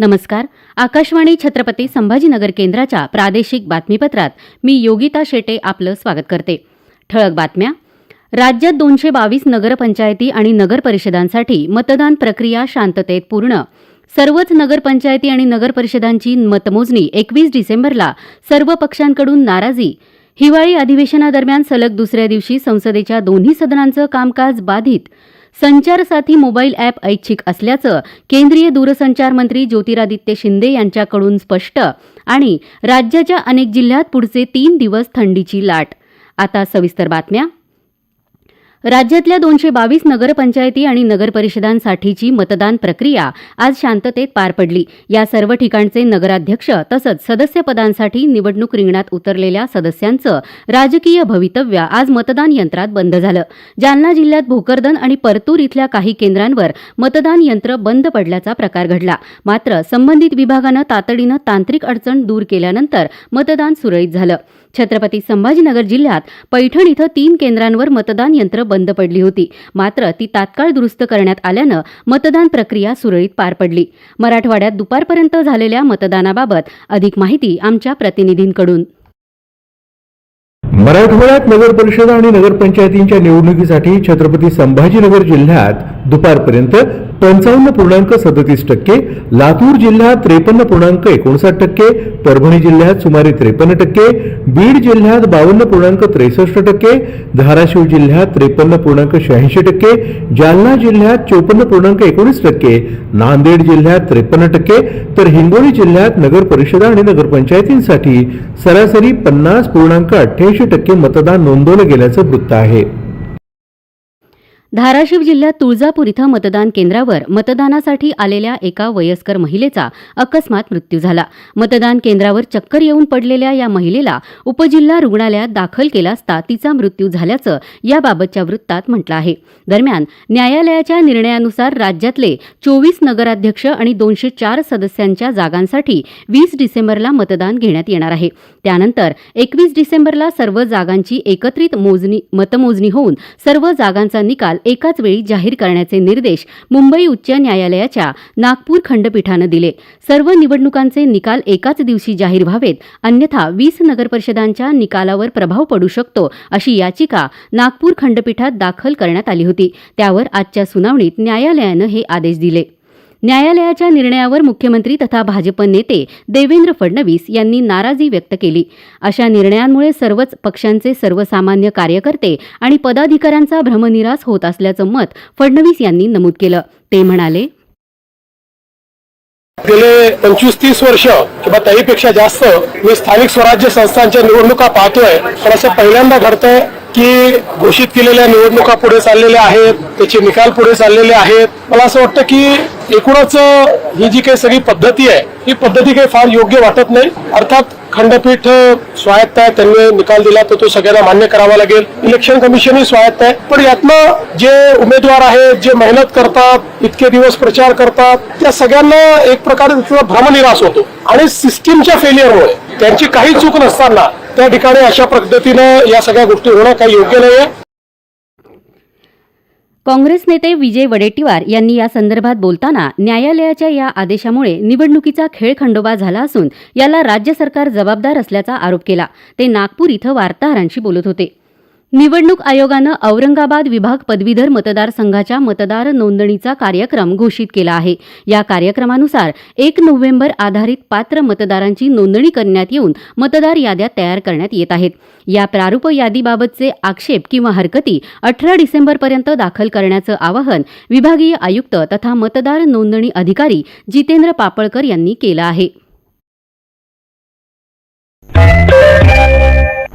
नमस्कार. आकाशवाणी छत्रपती संभाजीनगर केंद्राच्या प्रादेशिक बातमीपत्रात मी योगिता शेटे आपलं स्वागत करते. ठळक बातम्या. राज्यात दोनशे बावीस नगरपंचायती आणि नगरपरिषदांसाठी मतदान प्रक्रिया शांततेत पूर्ण. सर्वच नगरपंचायती आणि नगरपरिषदांची मतमोजणी एकवीस डिसेंबरला सर्व पक्षांकडून नाराजी. हिवाळी अधिवेशनादरम्यान सलग दुसऱ्या दिवशी संसदेच्या दोन्ही सदनांचं कामकाज बाधित. संचारसाथी मोबाईल ॲप ऐच्छिक असल्याचं केंद्रीय दूरसंचार मंत्री ज्योतिरादित्य शिंदे यांच्याकडून स्पष्ट आणि राज्याच्या अनेक जिल्ह्यात पुढचे तीन दिवस थंडीची लाट. आता सविस्तर बातम्या राज्यातल्या दोनशे बावीस नगरपंचायती आणि नगरपरिषदांसाठीची मतदान प्रक्रिया आज शांततेत पार पडली. या सर्व ठिकाणचे नगराध्यक्ष तसंच सदस्यपदांसाठी निवडणूक रिंगणात उतरलेल्या सदस्यांचं राजकीय भवितव्य आज मतदान यंत्रात बंद झालं. जालना जिल्ह्यात भोकरदन आणि परतूर इथल्या काही केंद्रांवर मतदान यंत्र बंद पडल्याचा प्रकार घडला. मात्र संबंधित विभागानं तातडीनं तांत्रिक अडचण दूर केल्यानंतर मतदान सुरळीत झालं. छत्रपती संभाजीनगर जिल्ह्यात पैठण इथं तीन केंद्रांवर मतदान यंत्र बंद पडली होती. मात्र ती तात्काळ दुरुस्त करण्यात आल्यानं मतदान प्रक्रिया सुरळीत पार पडली. मराठवाड्यात दुपारपर्यंत झालेल्या मतदानाबाबत अधिक माहिती आमच्या प्रतिनिधींकडून. मराठवाड्यात नगर परिषद आणि नगरपंचायतींच्या निवडणुकीसाठी छत्रपती संभाजीनगर जिल्ह्यात दुपारपर्यंत पंचावन्न पूर्णांक सदतीस टक्के लातूर जिल्ह्यात त्रेपन्न पूर्णांक एकोणसाठ टक्के परभणी जिल्ह्यात सुमारे त्रेपन्न टक्के बीड जिल्ह्यात बावन्न पूर्णांक त्रेसष्ट टक्के धाराशिव जिल्ह्यात त्रेपन्न पूर्णांक शहाऐंशी टक्के जालना जिल्ह्यात चोपन्न पूर्णांक एकोणीस टक्के नांदेड जिल्ह्यात त्रेपन्न टक्के तर हिंगोली जिल्ह्यात नगर परिषदा आणि नगरपंचायतींसाठी सरासरी पन्नास पूर्णांक अठ्ठ्याऐंशी टक्के मतदान नोंदवलं गेल्याचं वृत्त आहे. धाराशिव जिल्ह्यात तुळजापूर इथं मतदान केंद्रावर मतदानासाठी आलेल्या एका वयस्कर महिलेचा अकस्मात मृत्यू झाला. मतदान केंद्रावर चक्कर येऊन पडलेल्या या महिलेला उपजिल्हा रुग्णालयात दाखल केला असता तिचा मृत्यू झाल्याचं याबाबतच्या वृत्तात म्हटलं आहे. दरम्यान न्यायालयाच्या निर्णयानुसार राज्यातले चोवीस नगराध्यक्ष आणि दोनशे चार सदस्यांच्या जागांसाठी वीस डिसेंबरला मतदान घेण्यात येणार आहे. त्यानंतर एकवीस डिसेंबरला सर्व जागांची एकत्रित मोजणी मतमोजणी होऊन सर्व जागांचा निकाल एकाच वेळी जाहीर करण्याचे निर्देश मुंबई उच्च न्यायालयाच्या नागपूर खंडपीठानं दिले. सर्व निवडणुकांचे निकाल एकाच दिवशी जाहीर व्हावेत अन्यथा वीस नगरपरिषदांच्या निकालावर प्रभाव पडू शकतो अशी याचिका नागपूर खंडपीठात दाखल करण्यात आली होती. त्यावर आजच्या सुनावणीत न्यायालयानं हे आदेश दिले. न्यायालयाच्या निर्णयावर मुख्यमंत्री तथा भाजप नेते देवेंद्र फडणवीस यांनी नाराजी व्यक्त केली. अशा निर्णयांमुळे सर्वच पक्षांचे सर्वसामान्य कार्यकर्ते आणि पदाधिकाऱ्यांचा भ्रमनिरास होत असल्याचं मत फडणवीस यांनी नमूद केलं. ते म्हणाले गेले पंचवीस तीस वर्ष किंवा त्याहीपेक्षा जास्त मी स्थानिक स्वराज्य संस्थांच्या निवडणुका पाहतोय. पण असं पहिल्यांदा घडतंय की घोषित केलेल्या निवडणुका पुढे चाललेल्या आहेत त्याचे निकाल पुढे चाललेले आहेत. मला असं वाटतं की एकूणच ही जी काही सगळी पद्धती आहे ही पद्धती काही फार योग्य वाटत नाही. अर्थात खंडपीठ स्वायत्त आहे त्यांनी निकाल दिला तर तो सगळ्यांना मान्य करावा लागेल. इलेक्शन कमिशनही स्वायत्त आहे. पण यातनं जे उमेदवार आहेत जे मेहनत करतात इतके दिवस प्रचार करतात त्या सगळ्यांना एक प्रकारे त्याचा भ्रमनिराश होतो. आणि सिस्टीमच्या फेलियरमुळे त्यांची काही चूक नसताना त्या ठिकाणी अशा पद्धतीनं या सगळ्या गोष्टी होणं काही योग्य नाहीये. काँग्रेस नेते विजय वडेट्टीवार यांनी या संदर्भात बोलताना न्यायालयाच्या या आदेशामुळे निवडणुकीचा खेळखंडोबा झाला असून याला राज्य सरकार जबाबदार असल्याचा आरोप केला. ते नागपूर इथं वार्ताहरांशी बोलत होते. निवडणूक आयोगानं औरंगाबाद विभाग पदवीधर मतदारसंघाच्या मतदार नोंदणीचा कार्यक्रम घोषित केला आहे. या कार्यक्रमानुसार एक नोव्हेंबर आधारित पात्र मतदारांची नोंदणी करण्यात येऊन मतदार याद्या तयार करण्यात येत आहेत. या प्रारूप यादीबाबतचे आक्षेप किंवा हरकती अठरा डिसेंबरपर्यंत दाखल करण्याचं आवाहन विभागीय आयुक्त तथा मतदार नोंदणी अधिकारी जितेंद्र पापळकर यांनी केलं आहे.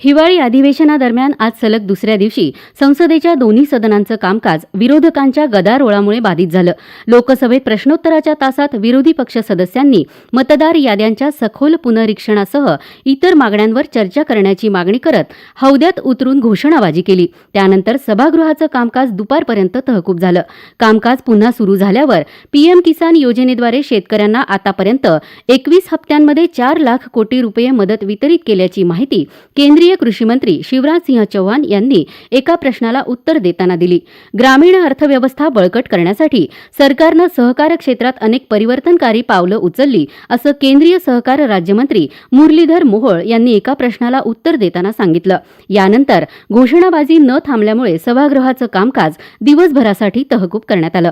हिवाळी अधिवेशनादरम्यान आज सलग दुसऱ्या दिवशी संसदेच्या दोन्ही सदनांचं कामकाज विरोधकांच्या गदारोळामुळे बाधित झालं. लोकसभेत प्रश्नोत्तराच्या तासात विरोधी पक्ष सदस्यांनी मतदार याद्यांच्या सखोल पुनरीक्षणासह इतर मागण्यांवर चर्चा करण्याची मागणी करत हौद्यात उतरून घोषणाबाजी केली. त्यानंतर सभागृहाचं कामकाज दुपारपर्यंत तहकूब झालं. कामकाज पुन्हा सुरू झाल्यावर पीएम किसान योजनेद्वारे शेतकऱ्यांना आतापर्यंत एकवीस हप्त्यांमध्ये चार लाख कोटी रुपये मदत वितरित केल्याची माहिती केंद्रीय कृषी मंत्री शिवराज सिंह चौहान यांनी एका प्रश्नाला उत्तर देताना दिली. ग्रामीण अर्थव्यवस्था बळकट करण्यासाठी सरकारनं सहकार क्षेत्रात अनेक परिवर्तनकारी पावलं उचलली असं केंद्रीय सहकार राज्यमंत्री मुरलीधर मोहोळ यांनी एका प्रश्नाला उत्तर देताना सांगितलं. यानंतर घोषणाबाजी न थांबल्यामुळे सभागृहाचं कामकाज दिवसभरासाठी तहकूब करण्यात आलं.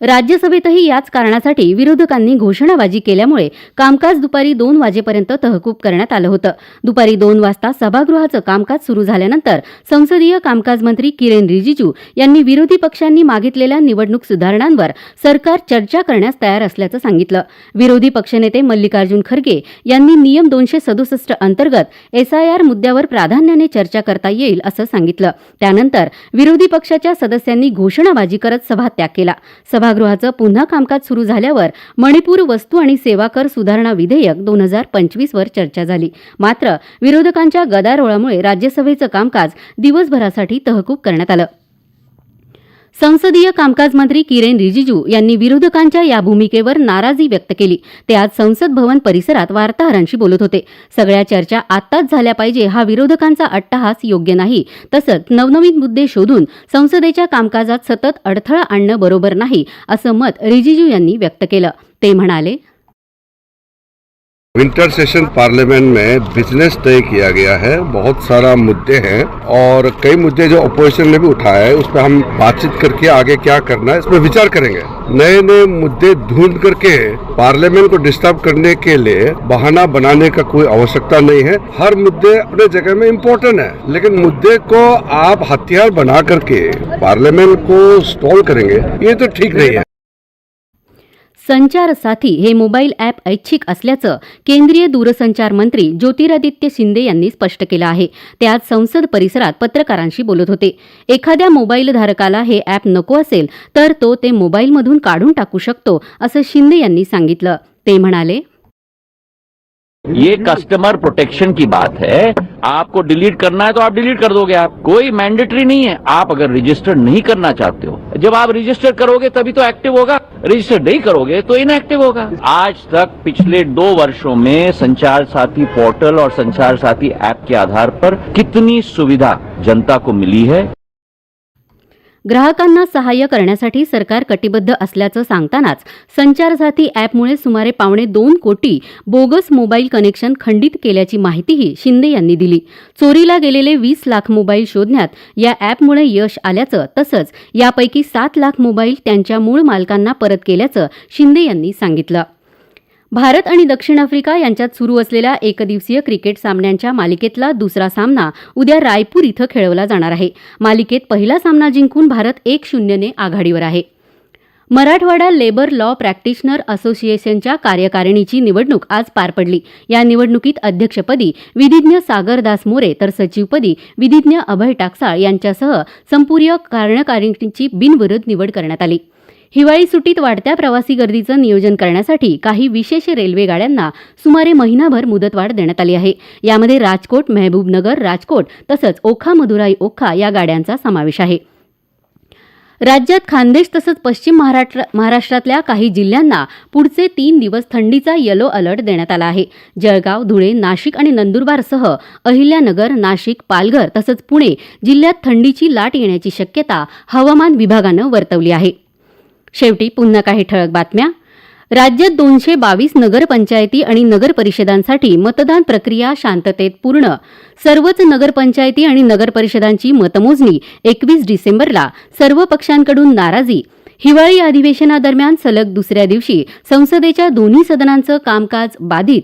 राज्यसभेतही याच कारणासाठी विरोधकांनी घोषणाबाजी केल्यामुळे कामकाज दुपारी दोन वाजेपर्यंत तहकूब करण्यात आलं होतं. दुपारी दोन वाजता सभागृहाचं कामकाज सुरू झाल्यानंतर संसदीय कामकाज मंत्री किरेन रिजिजू यांनी विरोधी पक्षांनी मागितलेल्या निवडणूक सुधारणांवर सरकार चर्चा करण्यास तयार असल्याचं सांगितलं. विरोधी पक्षनेते मल्लिकार्जुन खरगे यांनी नियम दोनशे सदुसष्ट अंतर्गत एसआयआर मुद्द्यावर प्राधान्याने चर्चा करता येईल असं सांगितलं. त्यानंतर विरोधी पक्षाच्या सदस्यांनी घोषणाबाजी करत सभात्याग केला. सभा सभागृहाचं पुन्हा कामकाज सुरू झाल्यावर मणिपूर वस्तू आणि सेवा कर सुधारणा विधेयक दोन हजार पंचवीसवर चर्चा झाली. मात्र विरोधकांच्या गदारोळामुळे राज्यसभेचं कामकाज दिवसभरासाठी तहकूब करण्यात आलं. संसदीय कामकाज मंत्री किरेन रिजिजू यांनी विरोधकांच्या या भूमिकेवर नाराजी व्यक्त केली. ते आज संसद भवन परिसरात वार्ताहरांशी बोलत होते. सगळ्या चर्चा आत्ताच झाल्या पाहिजे हा विरोधकांचा अट्टहास योग्य नाही. तसंच नवनवीन मुद्दे शोधून संसदेच्या कामकाजात सतत अडथळा आणणं बरोबर नाही असं मत रिजिजू यांनी व्यक्त केलं. ते म्हणाले विंटर सेशन पार्लियामेंट में बिज़नेस तय किया गया है। बहुत सारा मुद्दे हैं और कई मुद्दे जो अपोजिशन ने भी उठाए हैं, उस पर हम बातचीत करके आगे क्या करना है, इस पर विचार करेंगे। नए नए मुद्दे ढूंढ करके पार्लियामेंट को डिस्टर्ब करने के लिए बहाना बनाने का कोई आवश्यकता नहीं है। हर मुद्दे अपने जगह में इम्पोर्टेंट है, लेकिन मुद्दे को आप हथियार बना करके पार्लियामेंट को स्टॉल करेंगे, ये तो ठीक नहीं है। संचार साथी हे मोबाईल ॲप ऐच्छिक असल्याचं केंद्रीय दूरसंचार मंत्री ज्योतिरादित्य शिंदे यांनी स्पष्ट केलं आहे. ते आज संसद परिसरात पत्रकारांशी बोलत होते. एखाद्या मोबाईल धारकाला हे ॲप नको असेल तर तो ते मोबाईलमधून काढून टाकू शकतो असं शिंदे यांनी सांगितलं. ते म्हणाले ये कस्टमर प्रोटेक्शन की बात है। आपको डिलीट करना है तो आप डिलीट कर दोगे आप। कोई मैंडेटरी नहीं है। आप अगर रजिस्टर नहीं करना चाहते हो, जब आप रजिस्टर करोगे तभी तो एक्टिव होगा। रजिस्टर नहीं करोगे तो इनएक्टिव होगा। आज तक पिछले दो वर्षों में संचार साथी पोर्टल और संचार साथी ऐप के आधार पर कितनी सुविधा जनता को मिली है? ग्राहकांना सहाय्य करण्यासाठी सरकार कटिबद्ध असल्याचं सांगतानाच संचारसाथी ॲपमुळे सुमारे पावणे दोन कोटी बोगस मोबाईल कनेक्शन खंडित केल्याची माहितीही शिंदे यांनी दिली. चोरीला गेलेले वीस लाख मोबाईल शोधण्यात या ॲपमुळे यश आल्याचं तसंच यापैकी सात लाख मोबाईल त्यांच्या मूळ मालकांना परत केल्याचं शिंदे यांनी सांगितलं. भारत आणि दक्षिण आफ्रिका यांच्यात सुरू असलेल्या एकदिवसीय क्रिकेट सामन्यांच्या मालिकेतला दुसरा सामना उद्या रायपूर इथं खेळवला जाणार आहे. मालिकेत पहिला सामना जिंकून भारत एक शून्यने आघाडीवर आहे. मराठवाडा लेबर लॉ प्रॅक्टिशनर असोसिएशनच्या कार्यकारिणीची निवडणूक आज पार पडली. या निवडणुकीत अध्यक्षपदी विधिज्ञ सागरदास मोरे तर सचिवपदी विधिज्ञ अभय टाकसाळ यांच्यासह संपूर्ण कार्यकारिणीची बिनविरोध निवड करण्यात आली. हिवाळी सुटीत वाढत्या प्रवासी गर्दीचं नियोजन करण्यासाठी काही विशेष रेल्वे गाड्यांना सुमारे महिनाभर मुदतवाढ देण्यात आली आहे. यामध्ये राजकोट मेहबूबनगर राजकोट तसंच ओखा मदुराई ओखा या गाड्यांचा समावेश आहे. राज्यात खानदेश तसंच पश्चिम महाराष्ट्र महाराष्ट्रातल्या काही जिल्ह्यांना पुढचे तीन दिवस थंडीचा येलो अलर्ट देण्यात आला आहे. जळगाव धुळे नाशिक आणि नंदुरबारसह अहिल्यानगर नाशिक पालघर तसंच पुणे जिल्ह्यात थंडीची लाट येण्याची शक्यता हवामान विभागानं वर्तवली आहे. शेवटी पुन्हा काही ठळक बातम्या. राज्यात दोनशे बावीस नगरपंचायती आणि नगरपरिषदांसाठी मतदान प्रक्रिया शांततेत पूर्ण. सर्वच नगरपंचायती आणि नगरपरिषदांची मतमोजणी एकवीस डिसेंबरला सर्व पक्षांकडून नाराजी. हिवाळी अधिवेशनादरम्यान सलग दुसऱ्या दिवशी संसदेच्या दोन्ही सदनांचं कामकाज बाधित.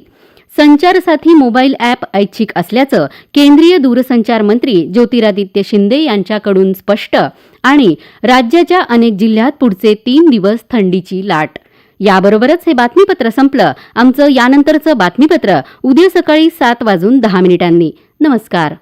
संचार साथी मोबाईल ॲप ऐच्छिक असल्याचं केंद्रीय दूरसंचार मंत्री ज्योतिरादित्य शिंदे यांच्याकडून स्पष्ट आणि राज्याच्या अनेक जिल्ह्यात पुढचे तीन दिवस थंडीची लाट. याबरोबरच हे बातमीपत्र संपलं. आमचं यानंतरचं बातमीपत्र उद्या सकाळी सात वाजून दहा मिनिटांनी. नमस्कार.